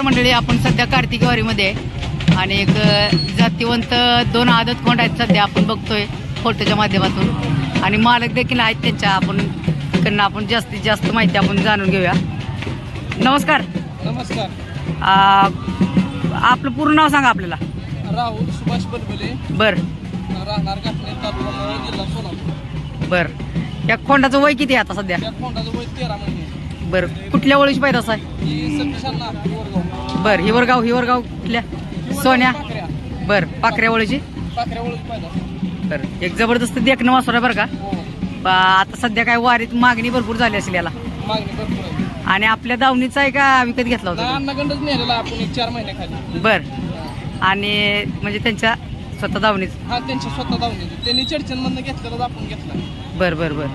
नमस्कार मंडळी आपण सध्या कार्तिक वारीमध्ये आहे. आणि एक जातीवंत दोन आदत कोंड आहेत सध्या आपण बघतोय फोटोच्या माध्यमातून. आणि मालक देखील आहेत त्यांच्या आपण त्यांना आपण जास्तीत जास्त माहिती आपण जाणून घेऊया. नमस्कार. नमस्कार. आपलं पूर्ण नाव सांगा आपल्याला. राहुल सुभाष बलबले बर. राहणार जिल्हा सोलापूर. बर. या खोंडाचं वय किती आहे आता सध्या? या फोंडाचं वय तेरा महिने. बर कुठल्या ओळीची पैदास आहे ही बर हिवरगाव हिवरगाव कुठल्या? सोन्या? बर पाखऱ्या ओळीची पाहिजे बर एक जबरदस्त देखणं वासर आहे बरं का? हो. आता सध्या काय वारीत मागणी भरपूर झाली असेल याला. आणि आपल्या दावणीचा आहे का विकत घेतला होता बर. आणि म्हणजे त्यांच्या स्वतः दावणीच त्यांच्या स्वतः धावून त्यांनी चडचणमधनं घेतलेला आपण घेतला. बर बर बर.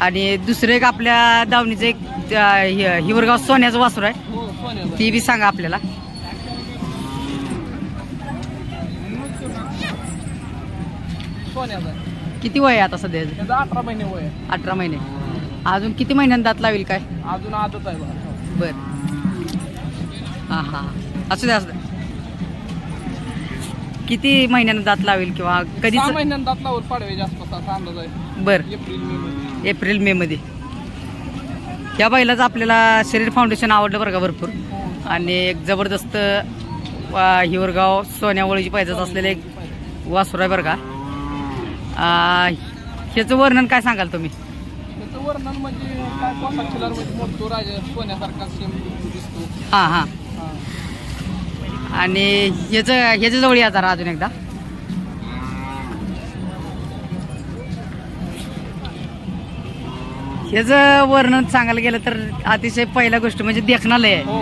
आणि दुसरं एक आपल्या दावणीचं एक हिवरगाव सोन्याचं वासर आहे. हो ती बी सांगा आपल्याला. किती वय आहे आता सध्या अठरा महिने वय अठरा महिने. अजून किती महिन्यात दात लावेल काय? अजून आदत आहे बर. हां हां. असू द्या असू द्या किती महिन्यानं दात लावेल किंवा कधीच? सहा महिन्यांत दात लावून पाडवे जास्त असा अंदाज आहे. बर. April May. एप्रिल मे मध्ये. या बैलाचं आपल्याला शरीर फाउंडेशन आवडलं बरं का भरपूर. आणि एक जबरदस्त हिवरगाव सोन्यावळीची पाहिजेच असलेलं एक वासुर आहे बरं का. ह्याचं वर्णन काय सांगाल तुम्ही? त्याचं वर्णन म्हणजे काय राजा सोन्यासारखा सेम दिसतो. हां हां. हा. आणि ह्याचं ह्याच्या जवळ या जरा अजून एकदा. ह्याचं वर्णन सांगायला गेलं तर अतिशय पहिला गोष्ट म्हणजे देखणालय. आहे हो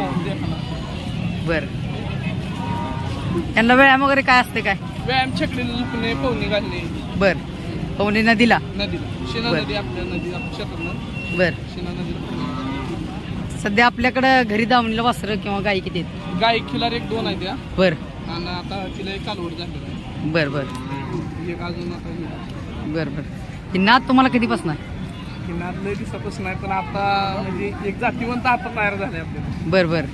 बर. त्यांना व्यायाम वगैरे काय असते काय? व्यायाम छकडीला झुकणे पवनी घालणे. बर. पवनी नदीला? नदीला. शिना बरं. नदी आपल्या नदी आपल्या शेतातनं बर. शिना नदीला सध्या आपल्याकडं घरी दावणीला वासरं किंवा गाई किती आहेत? गाय खिलार एक दोन आहे त्या बर. आणि आता तिला एक कालवड झालेला बर बर. एक अजून आता ही- बर बर. ही नाद तुम्हाला कधीपासून आहे? नाद लय दिवसापासून आहे पण आता म्हणजे एक जातीवंत आता तयार झाले आपल्याला बर बर.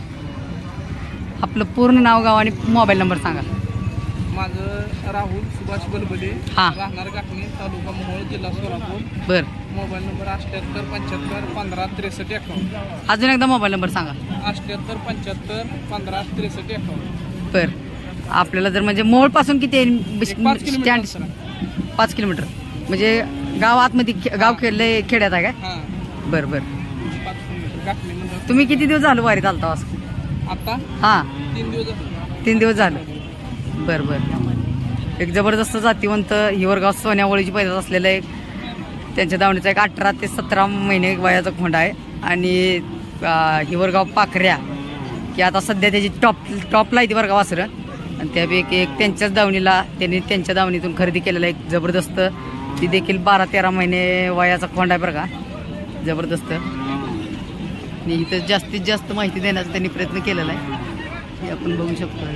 आपलं पूर्ण नाव गाव आणि मोबाईल नंबर सांगा. माझं राहुल सुभाष बलबले हा. राहणार काकणी तालुका मोहोळ जिल्हा सोलापूर. बर. मोबाईल नंबर अठ्याहत्तर पंच्याहत्तर पंधरा त्रेसष्ट अकाउंट अजून एकदा मोबाईल नंबर सांगा. अठ्याहत्तर पंच्याहत्तर पंधरा त्रेसष्ट अकाउंट बर. आपल्याला जर म्हणजे मोळपासून किती आहे? पाच किलोमीटर स्टँड. पाच किलोमीटर. म्हणजे गाव आतमध्ये गाव खेळले खेड्यात आहे काय? हा. बर बर. पाच किलोमीटर गाठणे म्हणजे तुम्ही किती दिवस झालो वारीत आलता वास आता हां. तीन दिवस झाले. तीन दिवस झाले. बर बर. एक जबरदस्त जातीवंत हिवरगाव सोन्यावळीची पैदा असलेलं एक त्यांच्या दावणीचा एक अठरा ते सतरा महिने वयाचा खोंड आहे. आणि अं, हिवरगाव पाखऱ्या की आता सध्या त्याची टॉप टॉपला आहे ती बरं का वासरं. आणि त्यापैकी एक त्यांच्याच दावणीला त्यांनी त्यांच्या दावणीतून खरेदी केलेला एक जबरदस्त ती देखील बारा तेरा महिने वयाचा खोंड आहे बरं का? जबरदस्त. आणि इथं जास्तीत जास्त माहिती देण्याचा त्यांनी प्रयत्न केलेला आहे. हे आपण बघू शकतो.